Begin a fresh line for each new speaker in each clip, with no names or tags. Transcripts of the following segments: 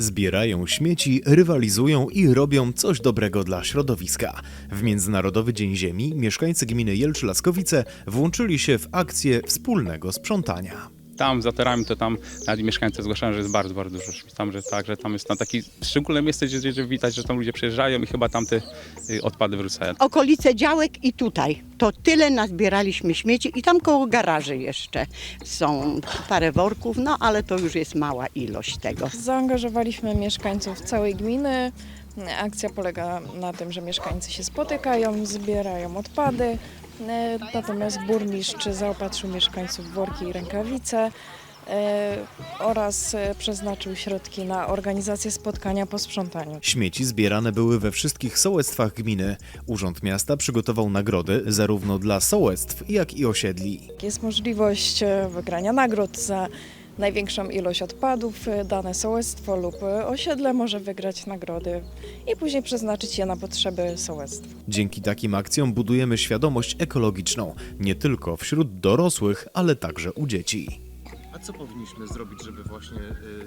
Zbierają śmieci, rywalizują i robią coś dobrego dla środowiska. W Międzynarodowy Dzień Ziemi mieszkańcy gminy Jelcz-Laskowice włączyli się w akcję wspólnego sprzątania.
Tam za terami to tam nawet mieszkańcy zgłaszają, że jest bardzo, bardzo dużo śmieci. Tam, że tak, że tam jest tam taki szczególne miejsce, gdzie, gdzie widać, że tam ludzie przyjeżdżają i chyba tam te y, odpady wrzucają.
okolice działek i tutaj. To tyle nazbieraliśmy śmieci i tam koło garaży jeszcze są parę worków, no ale to już jest mała ilość tego.
Zaangażowaliśmy mieszkańców całej gminy. Akcja polega na tym, że mieszkańcy się spotykają, zbierają odpady. E, Natomiast burmistrz zaopatrzył mieszkańców w worki i rękawice e, oraz e, przeznaczył środki na organizację spotkania po sprzątaniu.
Śmieci zbierane były we wszystkich sołectwach gminy. Urząd Miasta przygotował nagrody zarówno dla sołectw, jak i osiedli.
Jest możliwość wygrania nagród za największą ilość odpadów. E, Dane sołectwo lub e, osiedle może wygrać nagrody i później przeznaczyć je na potrzeby sołectw.
Dzięki takim akcjom budujemy świadomość ekologiczną, nie tylko wśród dorosłych, ale także u dzieci.
A co powinniśmy zrobić, żeby właśnie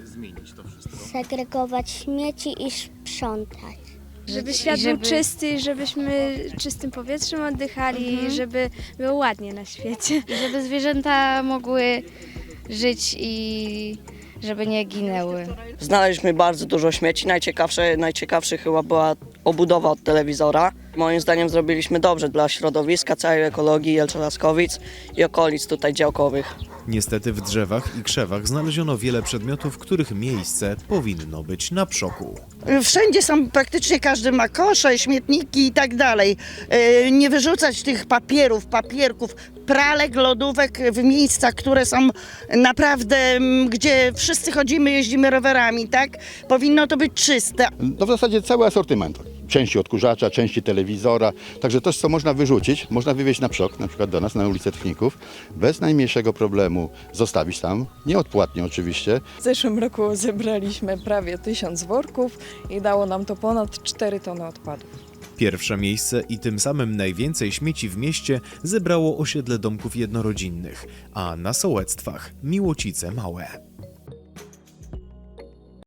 y, zmienić to wszystko?
segregować śmieci i sprzątać.
Żeby świat był czysty, żebyśmy czystym powietrzem oddychali, żeby było ładnie na świecie.
żeby zwierzęta mogły żyć i żeby nie ginęły.
Znaleźliśmy bardzo dużo śmieci. Najciekawsze, najciekawszy chyba była obudowa od telewizora. Moim zdaniem zrobiliśmy dobrze dla środowiska, całej ekologii Jelczo-Laskowic i okolic tutaj działkowych.
Niestety w drzewach i krzewach znaleziono wiele przedmiotów, których miejsce powinno być na przoku.
Wszędzie są, praktycznie każdy ma kosze, śmietniki i tak dalej. E, Nie wyrzucać tych papierów, papierków, pralek, lodówek w miejscach, które są naprawdę, mm, gdzie wszyscy chodzimy, jeździmy rowerami, tak? Powinno to być czyste.
No w zasadzie cały asortyment. Części odkurzacza, części telewizora. Także to, co można wyrzucić, można wywieźć na przok, na przykład do nas, na ulicę Tchników, bez najmniejszego problemu zostawić tam, nieodpłatnie oczywiście.
W zeszłym roku zebraliśmy prawie tysiąc worków i dało nam to ponad 4 tony odpadów.
Pierwsze miejsce i tym samym najwięcej śmieci w mieście zebrało osiedle domków jednorodzinnych, a na sołectwach Miłocice Małe.